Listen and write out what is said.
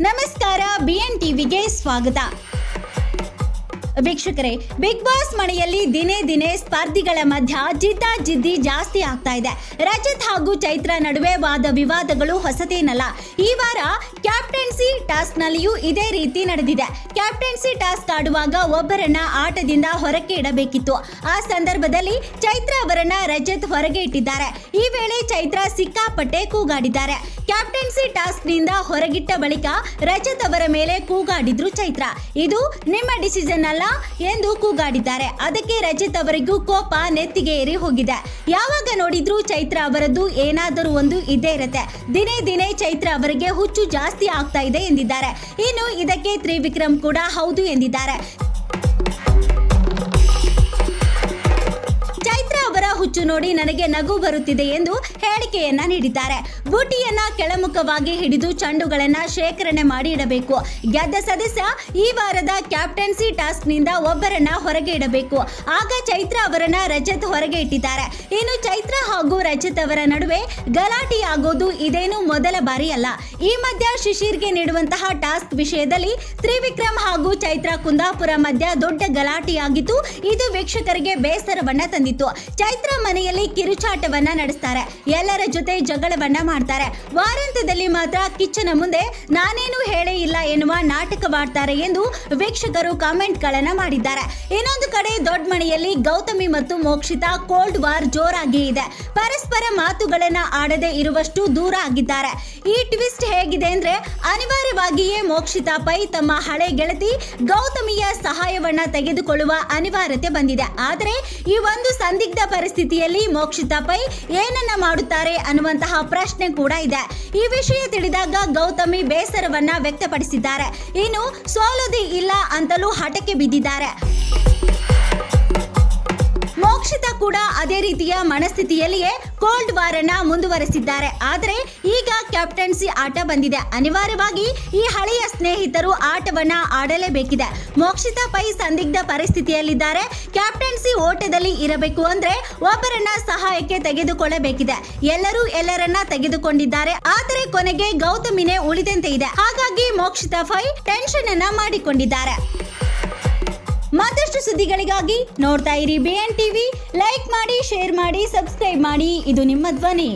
ನಮಸ್ಕಾರ ಬಿಎನ್ ಟಿವಿಗೆ ಸ್ವಾಗತ. ವೀಕ್ಷಕರೇ ಬಿಗ್ ಬಾಸ್ ಮನೆಯಲ್ಲಿ ದಿನೇ ದಿನೇ ಸ್ಪರ್ಧಿಗಳ ಮಧ್ಯ ಜಿದ್ದಾಜಿದ್ದಿ ಜಾಸ್ತಿ ಆಗ್ತಾ ಇದೆ. ರಜತ್ ಹಾಗೂ ಚೈತ್ರ ನಡುವೆ ವಾದ ವಿವಾದಗಳು ಹೊಸತೇನಲ್ಲ. ಈ ವಾರ ಕ್ಯಾಪ್ಟನ್ಸಿ ಟಾಸ್ಕ್ ನಲ್ಲಿಯೂ ಇದೇ ರೀತಿ ನಡೆದಿದೆ. ಕ್ಯಾಪ್ಟನ್ಸಿ ಟಾಸ್ಕ್ ಆಡುವಾಗ ಒಬ್ಬರನ್ನ ಆಟದಿಂದ ಹೊರಕ್ಕೆ ಇಡಬೇಕಿತ್ತು. ಆ ಸಂದರ್ಭದಲ್ಲಿ ಚೈತ್ರ ಅವರನ್ನ ರಜತ್ ಹೊರಗೆ ಇಟ್ಟಿದ್ದಾರೆ. ಈ ವೇಳೆ ಚೈತ್ರ ಸಿಕ್ಕಾಪಟ್ಟೆ ಕೂಗಾಡಿದ್ದಾರೆ. ಕ್ಯಾಪ್ಟನ್ಸಿ ಟಾಸ್ಕ್ನಿಂದ ಹೊರಗಿಟ್ಟ ಬಳಿಕ ರಜತ್ ಅವರ ಮೇಲೆ ಕೂಗಾಡಿದ್ರು ಚೈತ್ರ. ಇದು ನಿಮ್ಮ ಡಿಸಿಷನ್ ಅಲ್ಲ ಎಂದು ಕೂಗಾಡಿದ್ದಾರೆ. ಅದಕ್ಕೆ ರಜತ್ ಅವರಿಗೂ ಕೋಪ ನೆತ್ತಿಗೆ ಏರಿ ಹೋಗಿದೆ. ಯಾವಾಗ ನೋಡಿದ್ರು ಚೈತ್ರ ಅವರದ್ದು ಏನಾದರೂ ಒಂದು ಇದ್ದೇ ಇರುತ್ತೆ. ದಿನೇ ದಿನೇ ಚೈತ್ರ ಅವರಿಗೆ ಹುಚ್ಚು ಜಾಸ್ತಿ ಆಗ್ತಾ ಇದೆ ಎಂದಿದ್ದಾರೆ. ಇನ್ನು ಇದಕ್ಕೆ ತ್ರಿವಿಕ್ರಮ್ ಕೂಡ ಹೌದು ಎಂದಿದ್ದಾರೆ. ಹುಚ್ಚು ನೋಡಿ ನನಗೆ ನಗು ಬರುತ್ತಿದೆ ಎಂದು ಹೇಳಿಕೆಯನ್ನ ನೀಡಿದ್ದಾರೆ. ಬೂಟಿಯನ್ನ ಕೆಳಮುಖವಾಗಿ ಹಿಡಿದು ಚಂಡುಗಳನ್ನ ಶೇಖರಣೆ ಮಾಡಿ ಇಡಬೇಕು. ಗೆದ್ದ ಸದಸ್ಯ ಈ ವಾರದ ಕ್ಯಾಪ್ಟನ್ಸಿ ಟಾಸ್ಕ್ನಿಂದ ಒಬ್ಬರನ್ನ ಹೊರಗೆ ಇಡಬೇಕು. ಆಗ ಚೈತ್ರ ಅವರನ್ನ ರಜತ್ ಹೊರಗೆ ಇಟ್ಟಿದ್ದಾರೆ. ಇನ್ನು ಚೈತ್ರ ಹಾಗೂ ರಜತ್ ಅವರ ನಡುವೆ ಗಲಾಟೆಯಾಗೋದು ಇದೇನು ಮೊದಲ ಬಾರಿ ಅಲ್ಲ ಈ ಮಧ್ಯ ಶಿಶಿರ್ಗೆ ನೀಡುವಂತಹ ಟಾಸ್ಕ್ ವಿಷಯದಲ್ಲಿ ತ್ರಿವಿಕ್ರಮ್ ಹಾಗೂ ಚೈತ್ರ ಕುಂದಾಪುರ ಮಧ್ಯ ದೊಡ್ಡ ಗಲಾಟೆಯಾಗಿತ್ತು ಇದು ವೀಕ್ಷಕರಿಗೆ ಬೇಸರವನ್ನ ತಂದಿತ್ತು. ಚೈತ್ರ ಮನೆಯಲ್ಲಿ ಕಿರುಚಾಟವನ್ನ ನಡೆಸ್ತಾರೆ. ಎಲ್ಲರ ಜೊತೆ ಜಗಳವನ್ನ ಮಾಡ್ತಾರೆ. ವಾರಾಂತ್ಯದಲ್ಲಿ ಮಾತ್ರ ಕಿಚ್ಚನ ಮುಂದೆ ನಾನೇನು ಎನ್ನುವ ನಾಟಕವಾಡ್ತಾರೆ ಎಂದು ವೀಕ್ಷಕರು ಕಾಮೆಂಟ್ಗಳನ್ನ ಮಾಡಿದ್ದಾರೆ. ಇನ್ನೊಂದು ಕಡೆ ದೊಡ್ಡ ಮನೆಯಲ್ಲಿ ಗೌತಮಿ ಮತ್ತು ಮೋಕ್ಷಿತಾ ಕೋಲ್ಡ್ ವಾರ್ ಜೋರಾಗಿ ಇದೆ. ಪರಸ್ಪರ ಮಾತುಗಳನ್ನ ಆಡದೆ ಇರುವಷ್ಟು ದೂರ ಆಗಿದ್ದಾರೆ. ಈ ಟ್ವಿಸ್ಟ್ ಹೇಗಿದೆ ಅಂದ್ರೆ ಅನಿವಾರ್ಯವಾಗಿಯೇ ಮೋಕ್ಷಿತಾ ಪೈ ತಮ್ಮ ಹಳೆ ಗೆಳತಿ ಗೌತಮಿಯ ಸಹಾಯವನ್ನ ತೆಗೆದುಕೊಳ್ಳುವ ಅನಿವಾರ್ಯತೆ ಬಂದಿದೆ. ಆದರೆ ಈ ಒಂದು ಸಂದಿಗ್ಧ ಪರಿಸ್ಥಿತಿಯಲ್ಲಿ ಮೋಕ್ಷಿತಾ ಪೈ ಏನನ್ನ ಮಾಡುತ್ತಾರೆ ಅನ್ನುವಂತಹ ಪ್ರಶ್ನೆ ಕೂಡ ಇದೆ. ಈ ವಿಷಯ ತಿಳಿದಾಗ ಗೌತಮಿ ಬೇಸರವನ್ನ ವ್ಯಕ್ತಪಡಿಸಿದ್ದಾರೆ ಇನ್ನು ಸೋಲೋದೇ ಇಲ್ಲ ಅಂತಲೂ ಹಠಕ್ಕೆ ಬಿದ್ದಿದ್ದಾರೆ. ಮೋಕ್ಷಿತ ಕೂಡ ಅದೇ ರೀತಿಯ ಮನಸ್ಥಿತಿಯಲ್ಲಿಯೇ ಕೋಲ್ಡ್ ವಾರ್ ಅನ್ನ ಮುಂದುವರೆಸಿದ್ದಾರೆ. ಆದರೆ ಈಗ ಕ್ಯಾಪ್ಟನ್ಸಿ ಆಟ ಬಂದಿದೆ. ಅನಿವಾರ್ಯವಾಗಿ ಈ ಹಳೆಯ ಸ್ನೇಹಿತರು ಆಟವನ್ನ ಆಡಲೇಬೇಕಿದೆ. ಮೋಕ್ಷಿತಾ ಪೈ ಸಂದಿಗ್ಧ ಪರಿಸ್ಥಿತಿಯಲ್ಲಿದ್ದಾರೆ. ಕ್ಯಾಪ್ಟನ್ಸಿ ಓಟದಲ್ಲಿ ಇರಬೇಕು ಅಂದ್ರೆ ಒಬ್ಬರನ್ನ ಸಹಾಯಕ್ಕೆ ತೆಗೆದುಕೊಳ್ಳಬೇಕಿದೆ. ಎಲ್ಲರೂ ಎಲ್ಲರನ್ನ ತೆಗೆದುಕೊಂಡಿದ್ದಾರೆ. ಆದರೆ ಕೊನೆಗೆ ಗೌತಮಿನೇ ಉಳಿದಂತೆ ಇದೆ. ಹಾಗಾಗಿ ಮೋಕ್ಷಿತಾ ಪೈ ಟೆನ್ಷನ್ ಅನ್ನ ಮಾಡಿಕೊಂಡಿದ್ದಾರೆ. ಮತ್ತಷ್ಟು ಸುದ್ದಿಗಳಿಗಾಗಿ ನೋಡ್ತಾ ಇರಿ ಬಿ ಎನ್ ಟಿವಿ ಲೈಕ್ ಮಾಡಿ ಶೇರ್ ಮಾಡಿ ಸಬ್ಸ್ಕ್ರೈಬ್ ಮಾಡಿ. ಇದು ನಿಮ್ಮ ಧ್ವನಿ.